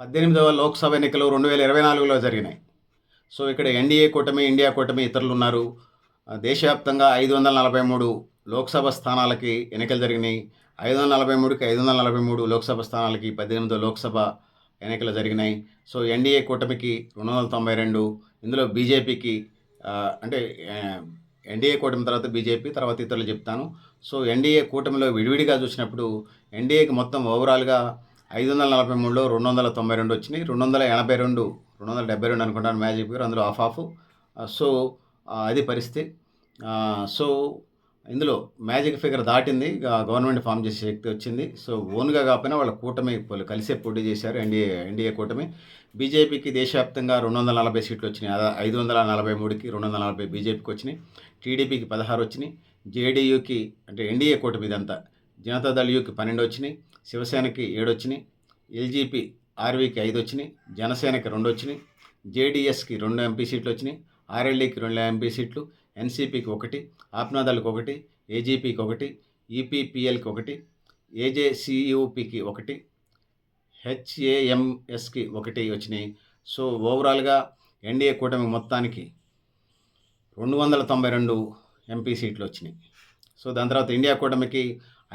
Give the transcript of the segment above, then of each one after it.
పద్దెనిమిదవ లోక్సభ ఎన్నికలు రెండు వేల ఇరవై నాలుగులో జరిగినాయి. సో ఇక్కడ ఎన్డీఏ కూటమి ఇండియా కూటమి ఇతరులు ఉన్నారు దేశవ్యాప్తంగా ఐదు వందల నలభై మూడు లోక్సభ స్థానాలకి ఎన్నికలు జరిగినాయి. ఐదు వందల నలభై మూడుకి ఐదు వందల నలభై మూడు లోక్సభ స్థానాలకి పద్దెనిమిదో లోక్సభ ఎన్నికలు జరిగినాయి. సో ఎన్డీఏ కూటమికి రెండు వందల తొంభై రెండు ఇందులో బీజేపీకి అంటే ఎన్డీఏ కూటమి తర్వాత బీజేపీ తర్వాత ఇతరులు చెప్తాను. సో ఎన్డీఏ కూటమిలో విడివిడిగా చూసినప్పుడు ఎన్డీఏకి మొత్తం ఓవరాల్గా ఐదు వందల నలభై మూడులో రెండు వందల తొంభై రెండు వచ్చినాయి. రెండు వందల ఎనభై రెండు రెండు వందల డెబ్బై రెండు అనుకుంటాను మ్యాజిక్ ఫిగర్ అందులో ఆఫ్ ఆఫ్ సో అది పరిస్థితి. సో ఇందులో మ్యాజిక్ ఫిగర్ దాటింది. ఇక గవర్నమెంట్ ఫామ్ చేసే శక్తి వచ్చింది. సో ఓన్గా కాకపోయినా వాళ్ళ కూటమి వాళ్ళు కలిసే పోటీ చేశారు. ఎన్డీఏ ఎన్డీఏ కూటమి. బీజేపీకి దేశవ్యాప్తంగా రెండు వందల నలభై సీట్లు వచ్చినాయి. అదా ఐదు వందల నలభై మూడుకి రెండు వందల నలభై బీజేపీకి వచ్చినాయి. టీడీపీకి పదహారు వచ్చినాయి. జేడీయూకి అంటే ఎన్డీఏ కూటమి ఇదంతా. జనతాదళ్ యూకి పన్నెండు వచ్చినాయి శివసేనకి ఏడు వచ్చినాయి ఎల్జీపీ ఆర్వీకి ఐదు వచ్చినాయి జనసేనకి రెండు వచ్చినాయి జేడీఎస్కి రెండు ఎంపీ సీట్లు వచ్చినాయి ఆర్ఎల్డీకి రెండు ఎంపీ సీట్లు ఎన్సీపీకి ఒకటి ఆప్నాదల్కి ఒకటి ఏజీపీకి ఒకటి ఈపీపీఎల్కి ఒకటి ఏజేసీయూపీకి ఒకటి హెచ్ఏఎంఎస్కి ఒకటి వచ్చినాయి. సో ఓవరాల్గా ఎన్డీఏ కూటమి మొత్తానికి రెండు వందల తొంభై రెండు ఎంపీ సీట్లు వచ్చినాయి. సో దాని తర్వాత ఇండియా కూటమికి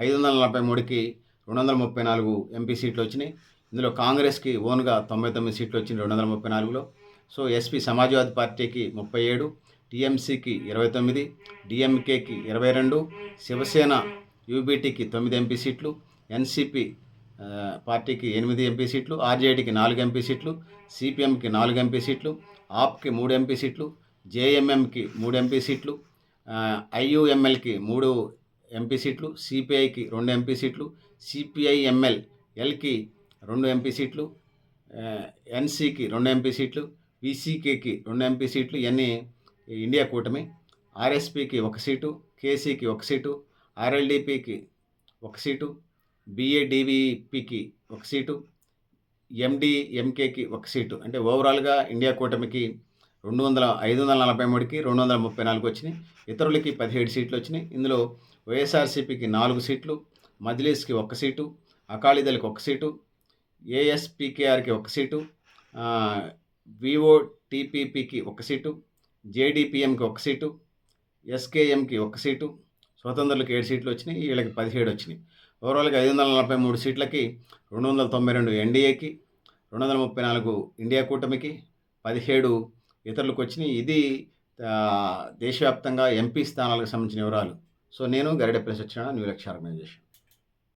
ఐదు వందల నలభై మూడుకి రెండు వందల ముప్పై నాలుగు ఎంపీ సీట్లు వచ్చినాయి. ఇందులో కాంగ్రెస్కి ఓన్గా తొంభై తొమ్మిది సీట్లు వచ్చినాయి రెండు వందల ముప్పై నాలుగులో. సో ఎస్పీ సమాజ్వాదీ పార్టీకి ముప్పై ఏడు టీఎంసీకి ఇరవై తొమ్మిది డిఎంకేకి ఇరవై రెండు శివసేన యూబీటీకి తొమ్మిది ఎంపీ సీట్లు ఎన్సీపీ పార్టీకి ఎనిమిది ఎంపీ సీట్లు ఆర్జేడీకి నాలుగు ఎంపీ సీట్లు సిపిఎంకి నాలుగు ఎంపీ సీట్లు ఆప్కి మూడు ఎంపీ సీట్లు జేఎంఎంకి మూడు ఎంపీ సీట్లు ఐయుఎంఎల్కి మూడు ఎంపీ సీట్లు సిపిఐకి రెండు ఎంపీ సీట్లు సిపిఐఎంఎల్ ఎల్కి రెండు ఎంపీ సీట్లు ఎన్సీకి రెండు ఎంపీ సీట్లు విసికేకి రెండు ఎంపీ సీట్లు ఇవన్నీ ఇండియా కూటమి. ఆర్ఎస్పికి ఒక సీటు కేసీకి ఒక సీటు ఆర్ఎల్డిపికి ఒక సీటు బిఏడివిపికి ఒక సీటు ఎండిఎంకేకి ఒక సీటు. అంటే ఓవరాల్గా ఇండియా కూటమికి రెండు వందల ఐదు వందల నలభై మూడుకి రెండు వందల ముప్పై నాలుగు వచ్చినాయి. ఇతరులకి పదిహేడు సీట్లు వచ్చినాయి. ఇందులో వైఎస్ఆర్సీపీకి నాలుగు సీట్లు మజ్లీస్కి ఒక సీటు అకాలీదళకి ఒక సీటు ఏఎస్పీకేఆర్కి ఒక సీటు విఓటీపీపీకి ఒక సీటు జేడీపీఎంకి ఒక సీటు ఎస్కేఎంకి ఒక సీటు స్వతంత్రులకు ఏడు సీట్లు వచ్చినాయి వీళ్ళకి పదిహేడు వచ్చినాయి. ఓవరాల్గా ఐదు వందల నలభై మూడు సీట్లకి రెండు వందల తొంభై రెండు ఎన్డీఏకి రెండు వందల ముప్పై నాలుగు ఇండియా కూటమికి పదిహేడు ఇతరులకు వచ్చినాయి. ఇది దేశవ్యాప్తంగా ఎంపీ స్థానాలకు సంబంధించిన వివరాలు. సో నేను గరిడ ప్రెస్ వచ్చిన న్యూ లక్ష్య ఆర్గనైజేషన్